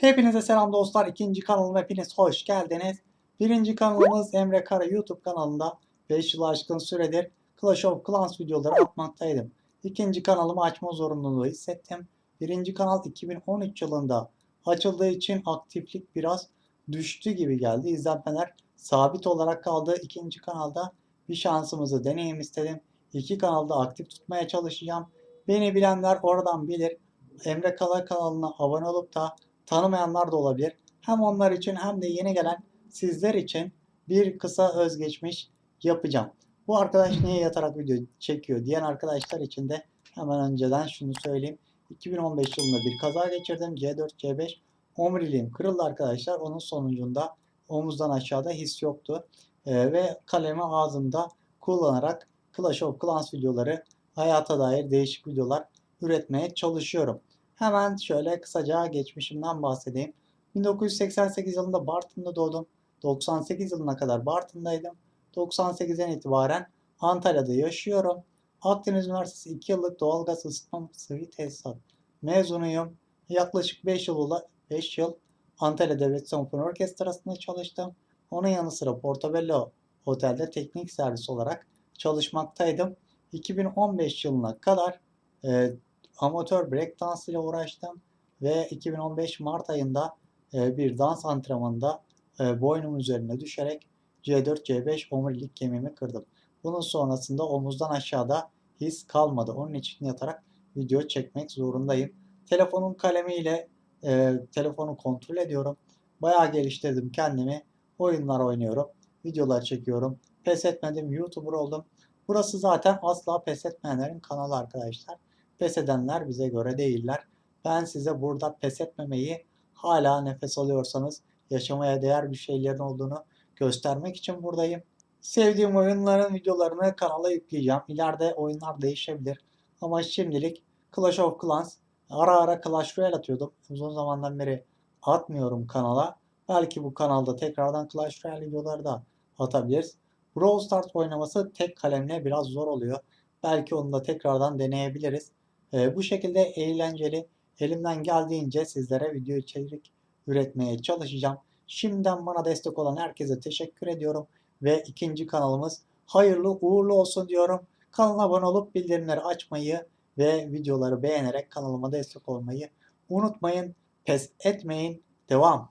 Hepinize selam dostlar. İkinci kanalıma hepiniz hoş geldiniz. Birinci kanalımız Emre Kara YouTube kanalında 5 yıl aşkın süredir Clash of Clans videoları atmaktaydım. İkinci kanalımı açma zorunluluğu hissettim. Birinci kanal 2013 yılında açıldığı için aktiflik biraz düştü gibi geldi. İzlenmeler sabit olarak kaldı. İkinci kanalda bir şansımızı deneyim istedim. İki kanalda aktif tutmaya çalışacağım. Beni bilenler oradan bilir. Emre Kala kanalına abone olup da tanımayanlar da olabilir. Hem onlar için hem de yeni gelen sizler için bir kısa özgeçmiş yapacağım. Bu arkadaş niye yatarak video çekiyor diyen arkadaşlar için de hemen önceden şunu söyleyeyim. 2015 yılında bir kaza geçirdim. C4, C5 omuriliğim kırıldı arkadaşlar. Onun sonucunda omuzdan aşağıda his yoktu. Ee, ve kalemi ağzımda kullanarak Clash of Clans videoları, hayata dair değişik videolar üretmeye çalışıyorum. Hemen şöyle kısaca geçmişimden bahsedeyim. 1988 yılında Bartın'da doğdum. 98 yılına kadar Bartın'daydım. 98'den itibaren Antalya'da yaşıyorum. Akdeniz Üniversitesi 2 yıllık doğalgaz ısıtma sıvı tesisat mezunuyum. Yaklaşık 5 yıl, 5 yıl Antalya Devlet Senfoni Orkestrası'nda çalıştım. Onun yanı sıra Portobello Otel'de teknik servis olarak çalışmaktaydım. 2015 yılına kadar e, amatör break dans ile uğraştım ve 2015 Mart ayında e, bir dans antrenmanında e, boynum üzerine düşerek C4 C5 omurilik kemiğimi kırdım. Bunun sonrasında omuzdan aşağıda his kalmadı. Onun için yatarak video çekmek zorundayım. Telefonun kalemiyle e, telefonu kontrol ediyorum. Bayağı geliştirdim kendimi. Oyunlar oynuyorum. Videolar çekiyorum. Pes etmedim. YouTuber oldum. Burası zaten asla pes etmeyenlerin kanalı arkadaşlar. Pes edenler bize göre değiller. Ben size burada pes etmemeyi hala nefes alıyorsanız yaşamaya değer bir şeylerin olduğunu göstermek için buradayım. Sevdiğim oyunların videolarını kanala yükleyeceğim. İleride oyunlar değişebilir. Ama şimdilik Clash of Clans ara ara Clash Royale atıyordum. Uzun zamandan beri atmıyorum kanala. Belki bu kanalda tekrardan Clash Royale videoları da atabiliriz. Brawl Stars oynaması tek kalemle biraz zor oluyor. Belki onu da tekrardan deneyebiliriz. Ee, bu şekilde eğlenceli elimden geldiğince sizlere video içerik üretmeye çalışacağım. Şimdiden bana destek olan herkese teşekkür ediyorum. Ve ikinci kanalımız hayırlı uğurlu olsun diyorum. Kanala abone olup bildirimleri açmayı ve videoları beğenerek kanalıma destek olmayı unutmayın. Pes etmeyin. Devam.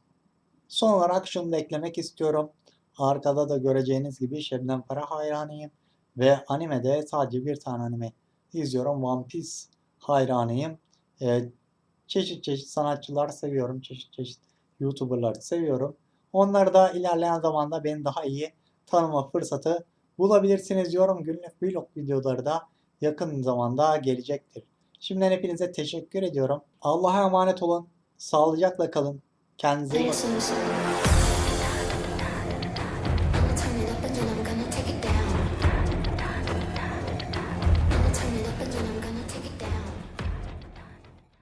Son olarak şunu da eklemek istiyorum. Arkada da göreceğiniz gibi Şebnem Para hayranıyım. Ve animede sadece bir tane anime izliyorum. One Piece hayranıyım. Ee, çeşit çeşit sanatçılar seviyorum. Çeşit çeşit YouTuber'ları seviyorum. Onları da ilerleyen zamanda beni daha iyi tanıma fırsatı bulabilirsiniz diyorum. Günlük vlog videoları da yakın zamanda gelecektir. Şimdiden hepinize teşekkür ediyorum. Allah'a emanet olun. Sağlıcakla kalın. Kendinize iyi bakın.